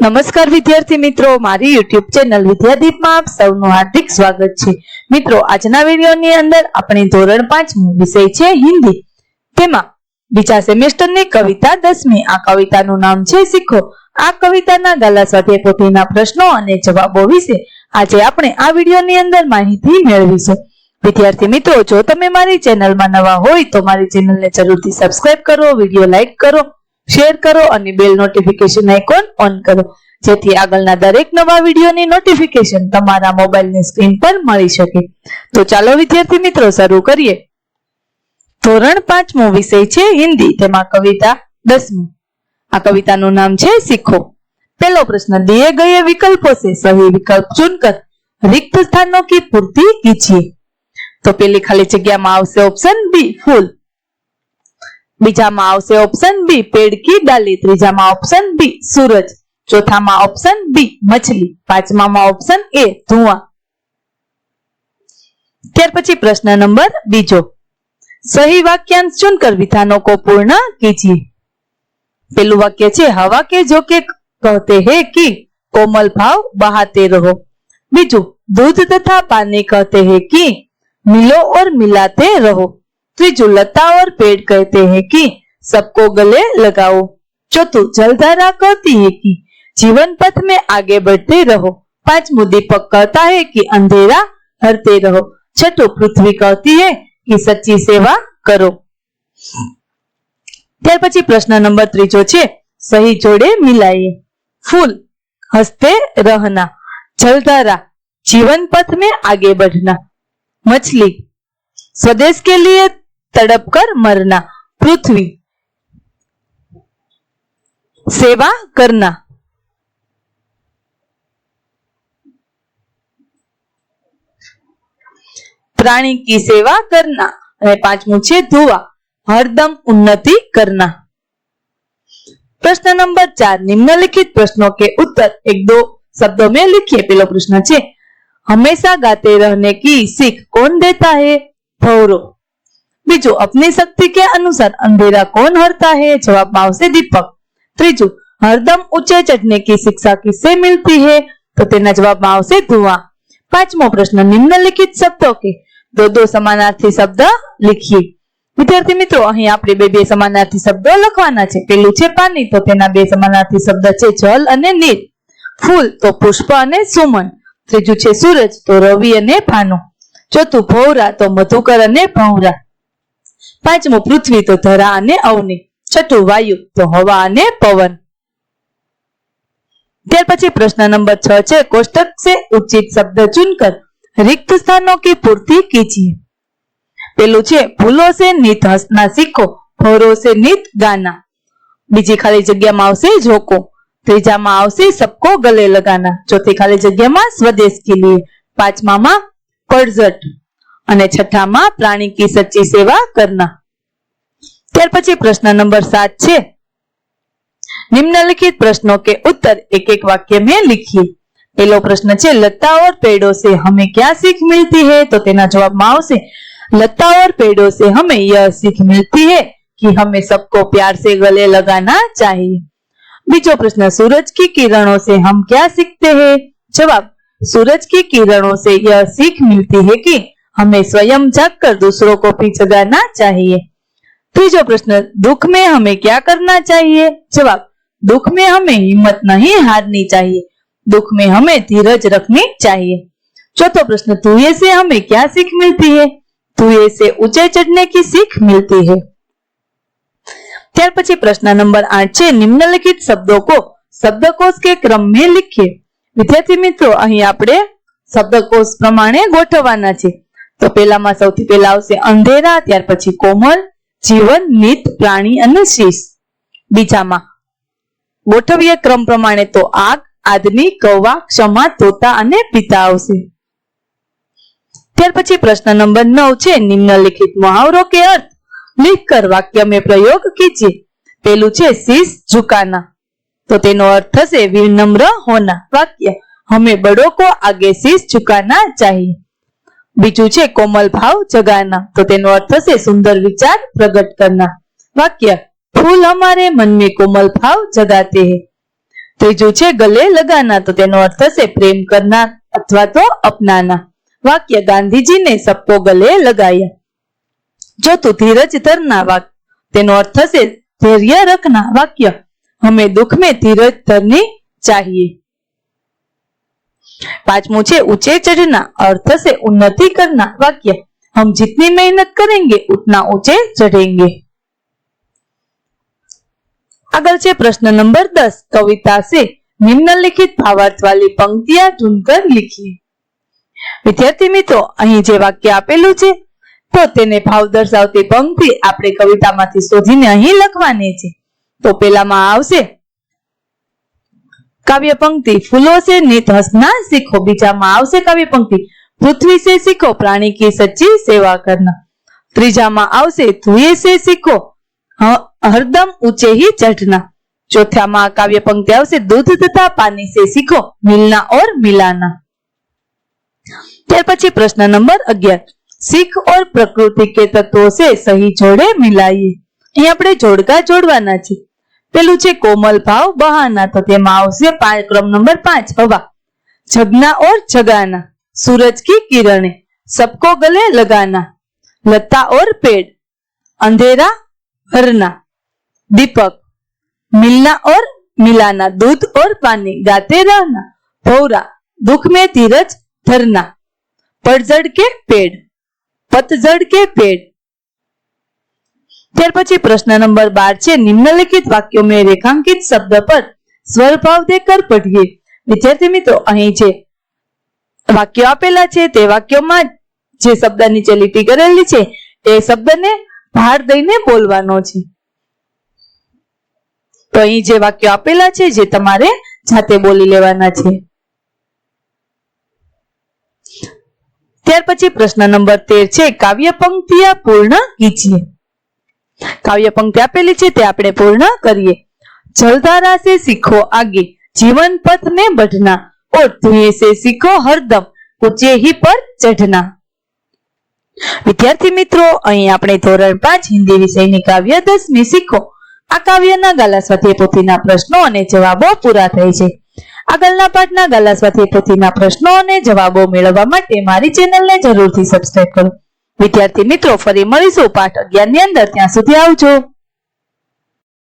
નમસ્કાર વિદ્યાર્થી મિત્રો, મારી યુટ્યુબ ચેનલ વિદ્યાદીપમાં આપ સૌનું હાર્દિક સ્વાગત છે. મિત્રો, આજના વિડીયોની અંદર આપણે ધોરણ પાંચમું વિષય છે હિન્દી. તેમાં બીજા સેમેસ્ટરની કવિતા દસમી, આ કવિતાનું નામ છે શીખો. આ કવિતાના ગાલા સાથે પોતાના પ્રશ્નો અને જવાબો વિશે આજે આપણે આ વિડીયોની અંદર માહિતી મેળવીશું. વિદ્યાર્થી મિત્રો, જો તમે મારી ચેનલમાં નવા હોય તો મારી ચેનલને જરૂરથી સબસ્ક્રાઇબ કરો, વીડિયો લાઈક કરો શેર કરો અને બેલ નોટિફિકેશન આઇકોન ઓન કરો. જેથી આગળના દરેક નવા વિડીયોની નોટિફિકેશન તમારા મોબાઈલની સ્ક્રીન પર મળી શકે. તો ચાલો વિદ્યાર્થી મિત્રો, શરૂ કરીએ. ધોરણ પાંચમો વિષય છે હિન્દી, તેમાં કવિતા દસમી. આ કવિતાનું નામ છે શીખો. પેલો પ્રશ્ન, દિયે ગયે વિકલ્પો છે સહી વિકલ્પ ચુનકર. રિક્ત સ્થાનનો કી પૂર્તિ કીચીએ તો પેલી ખાલી જગ્યામાં આવશે ઓપ્શન બી ફૂલ. બીજામાં આવશે ઓપ્શન બી પેડકી ડાલી. ત્રીજામાં ઓપ્શન બી સૂરજ. ચોથામાં ઓપ્શન બી મછલી. પાંચમામાં ઓપ્શન એ ધુઆ. ત્યાર પછી પ્રશ્ન નંબર બીજો. સહી વાક્યાંશ ચુનકર વિધાનો કો પૂર્ણ કીજીએ. પેલું વાક્ય છે, હવા કે જો કે કહેતે હે કે કોમલ ભાવ બહાતે રહો. બીજું, દૂધ તથા પાની કહેતે હે કી મિલો ઓર મિલાતે રહો. त्रिजुलता और पेड़ कहते हैं कि सबको गले लगाओ चौथु जलधारा कहती है कि जीवन पथ में आगे बढ़ते रहो। पांचवु दीपक कहता है कि अंधेरा हरते रहो। छठो पृथ्वी कहती है कि सच्ची सेवा करो। त्यार પછી प्रश्न नंबर त्रीजो છે, સહી જોડે મિલાઈએ। ફૂલ હસ્તે રહના जीवन पथ में आगे बढ़ना मछली स्वदेश के लिए तड़प कर मरना पृथ्वी सेवा करना प्राणी की सेवा करना અને પાંચમું છે ધુઆ હરદમ ઉન્નતિ करना प्रश्न नंबर चार निम्नलिखित प्रश्नों के उत्तर एक दो शब्दों में लिखिए पहला प्रश्न છે हमेशा गाते रहने की सीख कौन देता है भौरो બીજું, અપની શક્તિ કે અનુસાર અંધેરા કોણ હરતા હે? જવાબ આવશે દીપક. ત્રીજું, હરદમ ઊંચે ચઢને કી શિક્ષા કિસસે મિલતી હે? તો તેના જવાબમાં આવશે ધુવા પાંચમો પ્રશ્ન, નિમ્નલિખિત શબ્દો કે દો દો સમાનાર્થી શબ્દ લખીએ વિદ્યાર્થી મિત્રો, અહીં આપણે બે બે સમાનાર્થી શબ્દો લખવાના છે. પેલું છે પાણી તો તેના બે સમાનાર્થી શબ્દ છે જલ અને નીર. ફૂલ, તો પુષ્પ અને સુમન. ત્રીજું છે સૂરજ, તો રવિ અને ભાનુ. ચોથું, ભૌરા, તો મધુકર અને ભૌરા. પાંચમું પૃથ્વી તો ધરા અને અવનિ. છઠ્ઠું વાયુ તો હવા અને પવન. ત્યાર પછી પ્રશ્ન નંબર છ છે, કોષ્ટક સે ઉચિત શબ્દ ચુનકર. રિક્ત સ્થાનો की પૂર્તિ કીજીએ પેલું છે, ભૂલો સે નિત હસના શીખો. ભોરો સે નિત ગાના. બીજી ખાલી જગ્યામાં આવશે જોકો ત્રીજામાં આવશે સબકો ગલે લગાના. ચોથી ખાલી જગ્યામાં સ્વદેશ કે લીએ. પાંચમામાં પડઝટ અને છઠ્ઠામાં પ્રાણી કી સચ્ચી સેવા કરના ત્યાર પછી પ્રશ્ન નંબર સાત છે निम्नलिखित प्रश्नों के उत्तर एक एक वाक्य में लिखिए पहलो प्रश्न છે लता और पेड़ों से हमें क्या सीख मिलती है तो તેના જવાબમાં આવશે लता और पेड़ों से हमें यह सीख मिलती है कि हमें सबको प्यार से गले लगाना चाहिए बीजो प्रश्न सूरज की किरणों से हम क्या सीखते हैं जवाब सूरज की किरणों से यह सीख मिलती है कि हमें स्वयं जागकर दूसरों को भी जगाना चाहिए तीजो प्रश्न दुख में हमें क्या करना चाहिए जवाब दुख में हमें हिम्मत नहीं हारनी चाहिए दुख में हमें धीरज रखनी चाहिए चौथो प्रश्न धुएं से हमें क्या सीख मिलती है धुएं से ऊंचे चढ़ने की सीख मिलती है ત્યાર પછી પ્રશ્ન નંબર આઠ છે નિમ્નલિખિત શબ્દો કો શબ્દકોશ કે ક્રમ में लिखिए વિદ્યાર્થી મિત્રો અહીં આપણે શબ્દકોશ પ્રમાણે ગોઠવવાના છે તો પેલામાં સૌથી પહેલા આવશે અંધેરા, ત્યાર પછી કોમળ, જીવન નિત પ્રાણી અને શીશ. બીજામાં ગોઠવીએ ક્રમ પ્રમાણે તો આગ, આદમી, કૌવા, ક્ષમા, તોતા અને પિતા આવશે. ત્યાર પછી પ્રશ્ન નંબર નવ છે, નિમ્નલિખિત મુહાવરો કે અર્થ? લીખ વાક્ય મેં પ્રયોગ કીજીએ પેલું છે શીશ ઝુકાના. તો તેનો અર્થ થશે વિનમ્ર હોના વાક્ય. હમે બડોકો આગે શીશ ઝુકાના ચાહીએ. બીજું છે કોમલ ભાવ જગાના. તો તેનો અર્થ થશે સુંદર વિચાર પ્રગટ કરના. વાક્ય, ફૂલ અમારે મન કોમલ ભાવ જગાતે હે. ત્રીજું છે, ગલે લગાના. તો તેનો અર્થ થશે પ્રેમ કરના અથવા તો અપનાના. વાક્ય, ગાંધીજીને સપ્પો ગલે લગાયા. ચોથું, ધીરજ ધરના વાક્ય તેનો અર્થ થશે ધૈર્ય રખના. વાક્ય હમે દુઃખ મે ધીરજ ધરની ચાહીએ. पांचवों છે ऊंचे चढ़ना अर्थ से उन्नति करना वाक्य हम जितनी मेहनत करेंगे उतना ऊंचे चढ़ेंगे अगल છે प्रश्न नंबर दस कविता से निम्नलिखित भावार्थ वाली पंक्तियां ढूंढकर लिखिए વિદ્યાર્થી મિત્રો અહીં જે વાક્ય આપેલું છે તો તેને ભાવ દર્શાવતી પંક્તિ આપણે કવિતામાંથી શોધીને અહીં લખવાની છે તો પેલામાં આવશે કાવ્ય પંક્તિ ફૂલો સે નિત હસના શીખો. બીજામાં આવશે કાવ્ય પંક્તિ. પૃથ્વી સે શીખો, પ્રાણી કી સચ્ચી સેવા કરના. ત્રીજામાં આવશે ધુએ સે શીખો હરદમ ઊંચે હી ચઢના. ચોથામાં કાવ્ય પંક્તિ આવશે દૂધ તથા પાણી સે શીખો, મિલના ઓર મિલાના. ત્યાર પછી પ્રશ્ન નંબર અગિયાર. શીખ ઓર પ્રકૃતિ કે તત્વો સે સહી જોડે મિલાઈએ. અહીં આપણે જોડકા જોડવાના છીએ. પેલું છે કોમલ ભાવ બહાના તો તેમાં આવશે ક્રમ નંબર પાંચ હવા. જગના ઓર જગાના, સૂરજ કી કિરણે, સબકો ગલે લગાના, લતા ઓર પેડ, અંધેરા હરના દીપક, મિલના ઓર મિલાના, દૂધ ઓર પાની, ગાતે રહના ભૌરા, દુઃખ મેં ધીરજ ધરના. પડઝડ કે પેડ પતઝડ કે પેડ ત્યાર પછી પ્રશ્ન નંબર બાર છે, નિમ્નલિખિત વાક્યો મેં રેખાંકિત શબ્દ પર સ્વર ભાવ દે કર પઢીએ. વિદ્યાર્થી મિત્રો, અહીં છે વાક્યો આપેલા છે, તે વાક્યોમાં જે શબ્દ નીચે લીટી કરેલી છે, તે શબ્દને ભાર દઈને બોલવાનો છે. તો અહીં જે વાક્યો આપેલા છે, જે તમારે જાતે બોલી લેવાના છે. ત્યાર પછી પ્રશ્ન નંબર તેર છે, કાવ્ય પંક્તિયા પૂર્ણ કીજીએ કાવ્ય પંક્તિ આપેલી છે તે આપણે પૂર્ણ કરીએ. જલધારા સે શીખો આગે, જીવન પથ ને બઢના. ઓર ધુએ સે શીખો હરદમ ઊંચે હી પર ચઢના. વિદ્યાર્થી મિત્રો, અહીં આપણે ધોરણ પાંચ હિન્દી વિષયની કાવ્ય દસમી શીખો. આ કાવ્યના ગાલા સાથે પોથીના પ્રશ્નો અને જવાબો પૂરા થાય છે. આગળના પાઠના ગાલા સાથે પોથીના પ્રશ્નો અને જવાબો મેળવવા માટે મારી ચેનલને જરૂરથી સબસ્ક્રાઇબ કરો. વિદ્યાર્થી મિત્રો ફરી મળીશું પાઠ અગિયારની અંદર. ત્યાં સુધી આવજો.